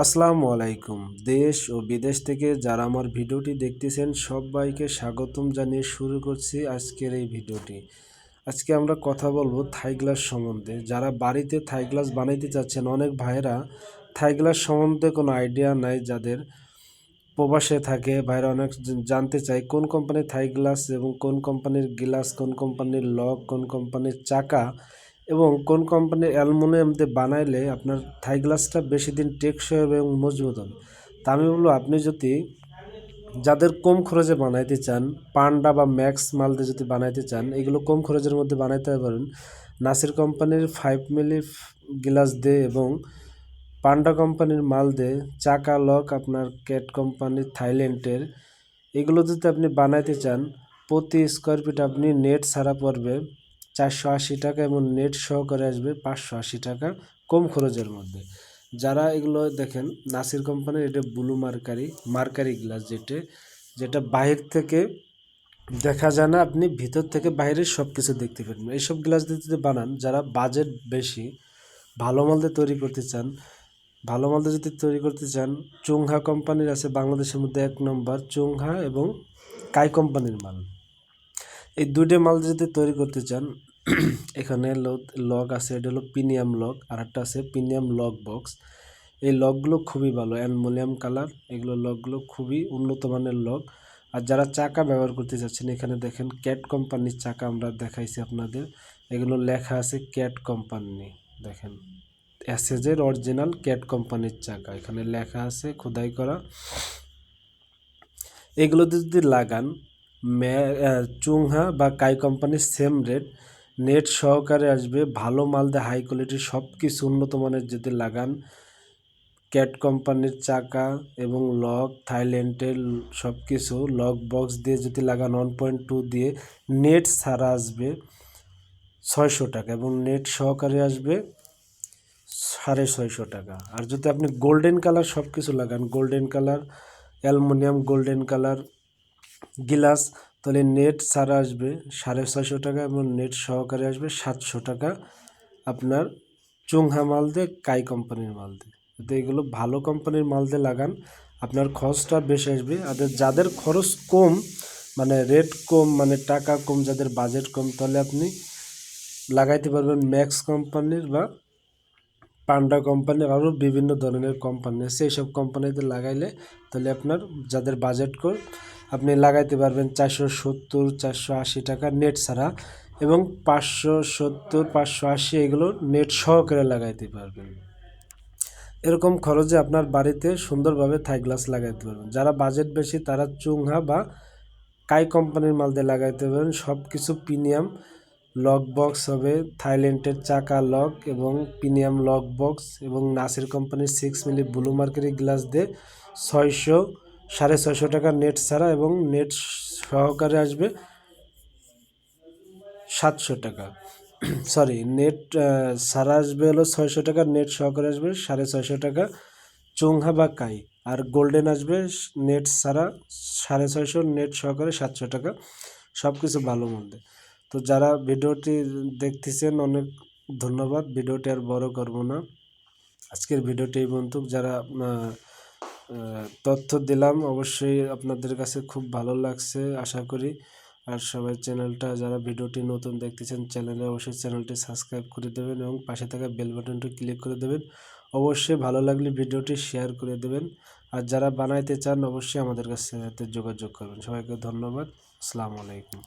আসসালামু আলাইকুম। দেশ ও বিদেশ থেকে যারা আমার ভিডিওটি দেখতেছেন, সবাইকে স্বাগতম জানিয়ে শুরু করছি আজকের এই ভিডিওটি। আজকে আমরা কথা বলব থাই গ্লাস সম্বন্ধে। যারা বাড়িতে থাই গ্লাস বানাইতে চাচ্ছেন, অনেক ভাইয়েরা থাই গ্লাস সম্বন্ধে কোনো আইডিয়া নাই যাদের প্রবাসে থাকে। ভাইরা অনেক জানতে চায় কোন কোম্পানির থাই গ্লাস এবং কোন কোম্পানির গ্লাস, কোন কোম্পানির লক, কোন কোম্পানির চাকা এবং কোন কোম্পানির অ্যালুমিনিয়াম দিয়ে বানাইলে আপনার থাই গ্লাসটা বেশি দিন টেকসই হবে এবং মজবুত হবে? তা আমি বলব, আপনি যদি যাদের কম খরচে বানাইতে চান, পান্ডা বা ম্যাক্স মাল দিয়ে যদি বানাইতে চান, এগুলো কম খরচের মধ্যে বানাইতে পারেন। নাসির কোম্পানির ফাইভ মিলি গ্লাস দিয়ে এবং পান্ডা কোম্পানির মাল দিয়ে চাকা লক আপনার ক্যাট কোম্পানির থাইল্যান্ডের এগুলো যদি আপনি বানাইতে চান, প্রতি স্কোয়ার ফিট আপনি নেট ছাড়া পড়বে চারশো আশি টাকা এবং নেট সহকারে আসবে পাঁচশো আশি টাকা কম খরচের মধ্যে। যারা এগুলো দেখেন নাসির কোম্পানির এটা ব্লু মার্কারি মার্কারি গ্লাস যেটা যেটা বাহির থেকে দেখা যায় না, আপনি ভিতর থেকে বাইরে সব কিছু দেখতে পারবেন। এইসব গ্লাস দিয়ে যদি বানান, যারা বাজেট বেশি, ভালো মাল দিয়ে তৈরি করতে চান, ভালো মাল দিয়ে যদি তৈরি করতে চান, চুংহা কোম্পানির আছে বাংলাদেশের মধ্যে এক নম্বর চুংহা এবং কাই কোম্পানির মাল। এই দুইটা মাল যদি তৈরি করতে চান, এখানে লক আছে, এটা হলো প্রিমিয়াম লক আর একটা আছে প্রিমিয়াম লক বক্স এই লকগুলো খুবই ভালো, অ্যালমোনিয়াম কালার, এগুলো লকগুলো খুবই উন্নত মানের লক আর যারা চাকা ব্যবহার করতে চাচ্ছেন, এখানে দেখেন ক্যাট কোম্পানির চাকা আমরা দেখাইছি আপনাদের। এগুলো লেখা আছে ক্যাট কোম্পানি দেখেন। অ্যাসেজের অরিজিনাল ক্যাট কোম্পানির চাকা, এখানে লেখা আছে খোদাই করা। এগুলোতে যদি লাগান চুংহা বা কাই কোম্পানির সেম রেট নেট সহকারে আসবে, ভালো মাল দিয়ে হাই কোয়ালিটির সব কিছু উন্নত মানের যদি লাগান ক্যাট কোম্পানির চাকা এবং লক, থাইল্যান্ডের সব কিছু লক বক্স দিয়ে যদি লাগান ওয়ান পয়েন্ট টু দিয়ে নেট ছাড়া আসবে ছয়শো টাকা এবং নেট সহকারে আসবে সাড়ে ছয়শো টাকা। আর যদি আপনি গোল্ডেন কালার সব কিছু লাগান golden colour aluminium golden colour গিলাস, তাহলে নেট ছাড়া আসবে সাড়ে ছয়শো টাকা এবং নেট সহকারে আসবে সাতশো টাকা আপনার চুংহা মাল দিয়ে, কাই কোম্পানির মাল দিয়ে। তো এগুলো ভালো কোম্পানির মাল দিয়ে লাগান। আপনার খরচটা বেশি আসবে। আর যাদের খরচ কম মানে রেট কম মানে টাকা কম, যাদের বাজেট কম, তাহলে আপনি লাগাইতে পারবেন ম্যাক্স কোম্পানির বা পান্ডা কোম্পানির আরও বিভিন্ন ধরনের কোম্পানি আছে। এইসব কোম্পানিতে লাগাইলে তাহলে আপনার যাদের বাজেট কম আপনি লাগাইতে পারবেন চারশো সত্তর, চারশো আশি টাকা নেট ছাড়া এবং পাঁচশো সত্তর, পাঁচশো আশি এগুলো নেট সহকারে লাগাইতে পারবেন। এরকম খরচে আপনার বাড়িতে সুন্দরভাবে থাই গ্লাস লাগাইতে পারবেন। যারা বাজেট বেশি তারা চুংহা বা কাই কোম্পানির মাল দিয়ে লাগাইতে পারবেন। সব কিছু প্রিমিয়াম লক বক্স হবে থাইল্যান্ডের চাকা লক এবং প্রিমিয়াম লক বক্স এবং নাসির কোম্পানির six milli blue mercury glass দিয়ে ছয়শো সাড়ে ছয়শো টাকা নেট ছাড়া এবং নেট সহকারে আসবে সাতশো টাকা। সরি নেট সারা আসবে হলো ছয়শো টাকা নেট সহকারে আসবে সাড়ে ছয়শো টাকা। চুংহা বা কাই, আর গোল্ডেন আসবে নেট সারা সাড়ে ছয়শো নেট সহকারে সাতশো টাকা। সব কিছু ভালো মন্দে। তো যারা ভিডিওটি দেখতেছেন, অনেক ধন্যবাদ। ভিডিওটি আর বড় করব না। আজকের ভিডিওটি এই পর্যন্ত। যারা তথ্য দিলাম। অবশ্যই আপনাদের কাছে খুব ভালো লাগছে, আশা করি। আর সবাই চ্যানেলটা, যারা ভিডিওটি নতুন দেখতেছেন, চ্যানেলে অবশ্যই চ্যানেলটি সাবস্ক্রাইব করে দেবেন এবং পাশে থাকা বেল বাটনটি ক্লিক করে দেবেন। অবশ্যই ভালো লাগলে ভিডিওটি শেয়ার করে দেবেন। আর যারা বানাইতে চান, অবশ্যই আমাদের কাছে যোগাযোগ করবেন। সবাইকে ধন্যবাদ। আসসালামু আলাইকুম।